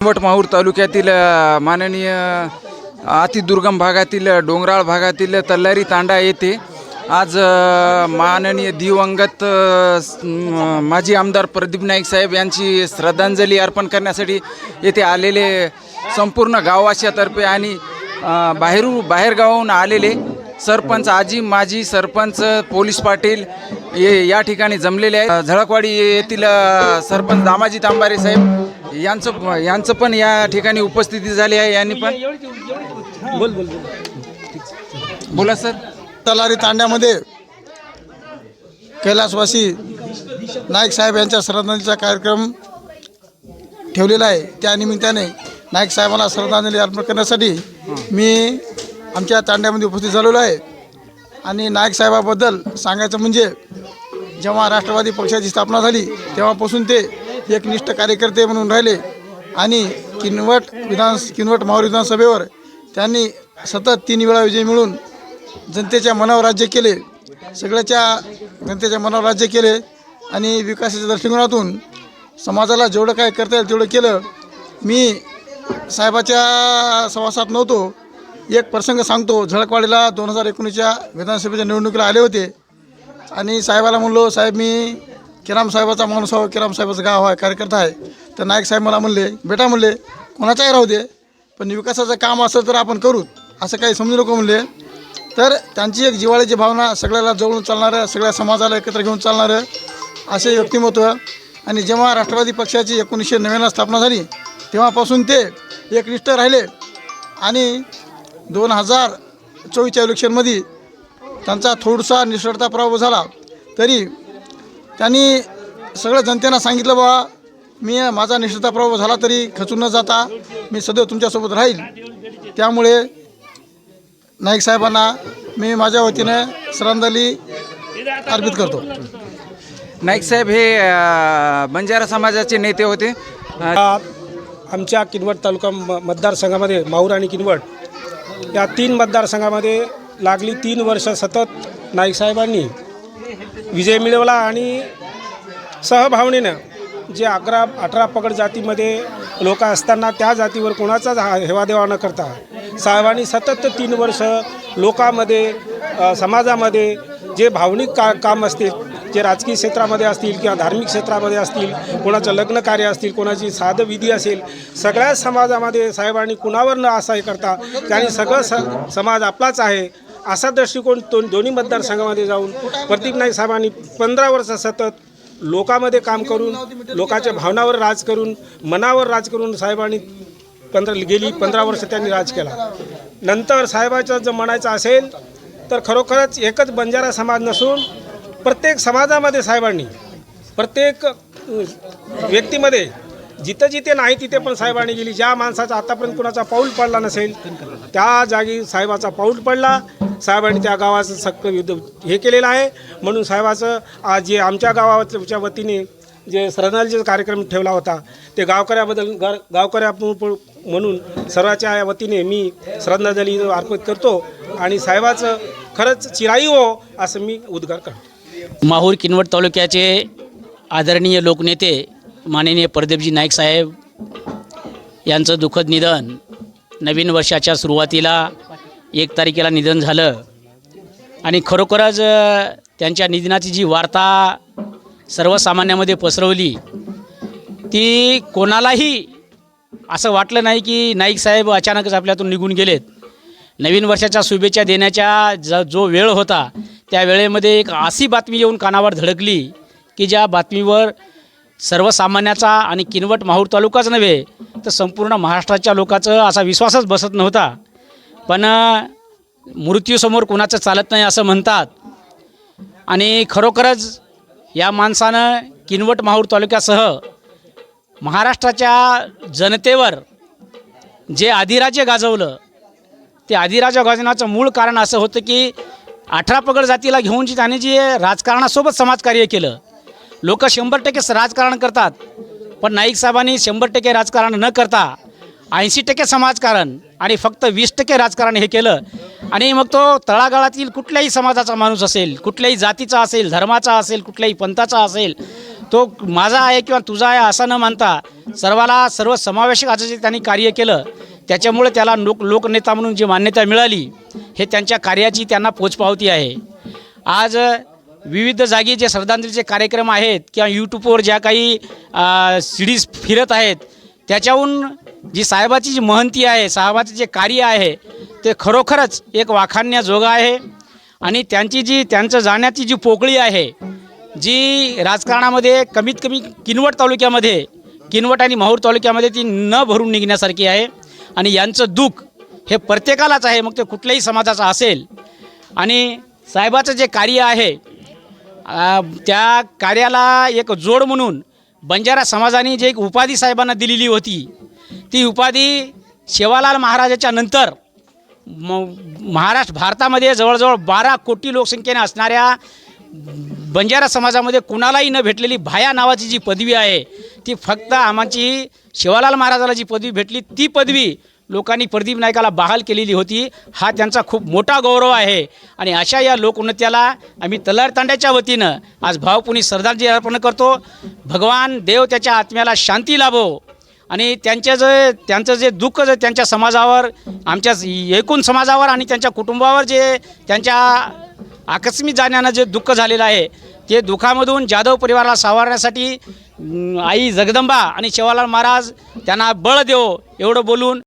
वट माहूर तालुक्यातील माननीय अतिदुर्गम भागातील डोंगराळ भागातील तल्लारी तांडा येथे आज माननीय दिवंगत माजी आमदार प्रदीप नाईक साहेब यांची श्रद्धांजली अर्पण करण्यासाठी येथे आलेले संपूर्ण गाववाशातर्फे आणि बाहेरू बाहेरगावाहून आलेले सरपंच आजी माजी सरपंच पोलीस पाटील ये या ठिकाणी जमलेले आहेत. झळकवाडी येथील सरपंच दामाजी तांबारे साहेब यांचं यांचं पण या ठिकाणी उपस्थिती झाली आहे. यांनी पण बोल बोल बोला. सर. तलारी तांड्यामध्ये कैलासवासी नाईक साहेब यांच्या श्रद्धांजलीचा कार्यक्रम ठेवलेला आहे. त्या निमित्ताने नाईक साहेबांना श्रद्धांजली अर्पण करण्यासाठी मी आमच्या तांड्यामध्ये उपस्थित झालेलो आहे. आणि नाईक साहेबाबद्दल सांगायचं म्हणजे जेव्हा राष्ट्रवादी पक्षाची स्थापना झाली तेव्हापासून ते एकनिष्ठ कार्यकर्ते म्हणून राहिले. आणि किनवट विधान किनवट माहूर विधानसभेवर त्यांनी सतत तीन वेळा विजय मिळून जनतेच्या मनावर राज्य केले. सगळ्याच्या जनतेच्या मनावर राज्य केले आणि विकासाच्या दृष्टिकोनातून समाजाला जेवढं काय करता येईल तेवढं केलं. मी साहेबाच्या सहवासात नव्हतो. एक प्रसंग सांगतो. झळकवाडीला दोन हजार एकोणीसच्या विधानसभेच्या निवडणुकीला आले होते. आणि साहेबाला म्हणलो साहेब मी किराम साहेबाचा माणूस हो किराम साहेबाचं गाव आहे कार्यकर्ता आहे. तर नाईक साहेब मला म्हणले बेटा म्हणले कोणाचाही राहू दे पण विकासाचं काम असं तर आपण करू. असं काही समजू नको म्हणले. तर त्यांची एक जिव्हाळ्याची भावना सगळ्याला जवळून चालणारं सगळ्या समाजाला एकत्र घेऊन चालणारं असे व्यक्तिमत्व. आणि जेव्हा राष्ट्रवादी पक्षाची एकोणीसशे नव्याण्णव स्थापना झाली तेव्हापासून ते एकनिष्ठ राहिले. आणि दोन हजार चोवीसच्या इलेक्शनमध्ये त्यांचा थोडासा निष्ठता प्रभाव झाला. तरी त्यांनी सगळं जनतेनं सांगितलं बाबा मी माझा निष्ठता पराभव झाला तरी खचून न जाता मी सदैव तुमच्यासोबत राहील. त्यामुळे नाईक साहेबांना मी माझ्या वतीनं श्रद्धांजली अर्पित करतो. नाईक साहेब हे बंजारा समाजाचे नेते होते. आमच्या किनवट तालुका म मतदारसंघामध्ये माहूर आणि किनवट या तीन मतदारसंघामध्ये लागली तीन वर्ष सतत नाईक साहेबांनी विजय मिळवला आणि सहभावनेनं जे अकरा अठरा पगड जातीमध्ये लोक असताना त्या जातीवर कोणाचाच हा हेवादेवा न करता साहेबांनी सतत तीन वर्ष लोकांमध्ये समाजामध्ये जे भावनिक का काम असतील जे राजकीय क्षेत्रामध्ये असतील किंवा धार्मिक क्षेत्रामध्ये असतील कोणाचं लग्न कार्य असतील कोणाची साधं विधी असेल सगळ्याच समाजामध्ये साहेबांनी कुणावर न असं हे करता त्यांनी सगळं स समाज आपलाच आहे. असा दृष्टिकोन दोन दोन्ही मतदारसंघामध्ये जाऊन प्रदीप नाईक साहेबांनी पंधरा वर्ष सतत लोकामध्ये काम करून लोकांच्या भावनावर राज करून मनावर राज करून साहेबांनी पंधरा गेली पंधरा वर्ष त्यांनी राज केला. नंतर साहेबाचं जर म्हणायचं असेल तर खरोखरच एकच बंजारा समाज नसून प्रत्येक समाजामध्ये साहेबांनी प्रत्येक व्यक्तीमध्ये जिथं जिथे नाही तिथे पण साहेबांनी गेली. ज्या माणसाचा आतापर्यंत कुणाचा पाऊल पडला नसेल त्या जागी साहेबाचा पाऊल पडला. साहेबांनी त्या गावाचं सगळं युद्ध हे केलेलं आहे. म्हणून साहेबाचं आज जे आमच्या गावाच्या वतीने जे श्रद्धांजलीचा कार्यक्रम ठेवला होता ते गावकऱ्याबद्दल गा गावकऱ्या म्हणून सर्वाच्या वतीने मी श्रद्धांजली अर्पित करतो आणि साहेबाचं खरंच चिराई हो असं मी उद्गार करतो. माहूर किनवट तालुक्याचे आदरणीय लोकनेते माननीय प्रदीपजी नाईक साहेब यांचं दुःखद निधन नवीन वर्षाच्या सुरुवातीला एक तारखेला निधन झालं. आणि खरोखरच त्यांच्या निधनाची जी वार्ता सर्वसामान्यामध्ये पसरवली ती कोणालाही असं वाटलं नाही की नाईक साहेब अचानकच आपल्यातून निघून गेलेत. नवीन वर्षाच्या शुभेच्छा देण्याच्या ज जो वेळ होता त्या वेळेमध्ये एक अशी बातमी येऊन कानावर धडकली की ज्या बातमीवर सर्वसामान्याचा आणि किनवट माहूर तालुकाच नव्हे तर संपूर्ण महाराष्ट्राच्या लोकांचं असा विश्वासच बसत नव्हता. पण मृत्यूसमोर कुणाचं चालत नाही असं म्हणतात. आणि खरोखरच या माणसानं किनवट माहूर तालुक्यासह महाराष्ट्राच्या जनतेवर जे अधिराज्य गाजवलं ते अधिराज्य गाजवण्याचं मूळ कारण असं होतं की अठरा पगड जातीला घेऊन जी त्याने जे राजकारणासोबत समाजकार्य केलं. लोक शंभर टक्के राजकारण करतात पण नाईक साहेबांनी शंभर टक्के राजकारण न करता ऐंशी टक्के समाजकारण आणि फक्त वीस टक्के राजकारण हे केलं. आणि मग तो तळागाळातील कुठल्याही समाजाचा माणूस असेल कुठल्याही जातीचा असेल धर्माचा असेल कुठल्याही पंथाचा असेल तो माझा आहे किंवा तुझा आहे असं न मानता सर्वाला सर्व समावेशक असं जे त्यांनी कार्य केलं त्याच्यामुळे त्याला लोक लोकनेता म्हणून जी मान्यता मिळाली हे त्यांच्या कार्याची त्यांना पोचपावती आहे. आज विविध जागी जे श्रद्धांजलीचे कार्यक्रम आहेत किंवा यूट्यूबवर ज्या काही सिडीज फिरत आहेत त्याच्याहून जी साहेबाची जी महंती आहे साहेबाचे जे कार्य आहे ते खरोखरच एक वाखाणण्याजोगं आहे. आणि त्यांची जी त्यांचं जाण्याची जी पोकळी आहे जी राजकारणामध्ये कमीत कमी किनवट तालुक्यामध्ये किनवट आणि माहूर तालुक्यामध्ये ती न भरून निघण्यासारखी आहे. आणि यांचं दुःख हे प्रत्येकालाच आहे मग ते कुठल्याही समाजाचं असेल. आणि साहेबाचं जे कार्य आहे त्या कार्याला एक जोड म्हणून बंजारा समाजाने जे एक उपाधी साहेबांना दिलेली होती ती उपाधी सेवालाल महाराजाच्या नंतर म महाराष्ट्र भारतामध्ये जवळजवळ बारा कोटी लोकसंख्येने असणाऱ्या बंजारा समाजामध्ये कुणालाही न भेटलेली भाया नावाची जी पदवी आहे ती फक्त आमची शिवालाल महाराजाला जी पदवी भेटली ती पदवी लोकांनी प्रदीप नायकाला बहाल केलेली होती. हा त्यांचा खूप मोठा गौरव आहे. आणि अशा या लोकनृत्याला आम्ही तलार तांड्याच्या वतीनं आज भावपुनी श्रद्धांजली अर्पण करतो. भगवान देव त्याच्या आत्म्याला शांती लाभो. आणि त्यांचे जे त्यांचं जे दुःख जे त्यांच्या समाजावर आमच्या एकूण समाजावर आणि त्यांच्या कुटुंबावर जे त्यांच्या आकस्मिक जाण्यानं जे दुःख झालेलं आहे ते दुःखामधून जाधव परिवाराला सावरण्यासाठी आई जगदंबा आणि शिवालाल महाराज त्यांना बळ देव एवढं बोलून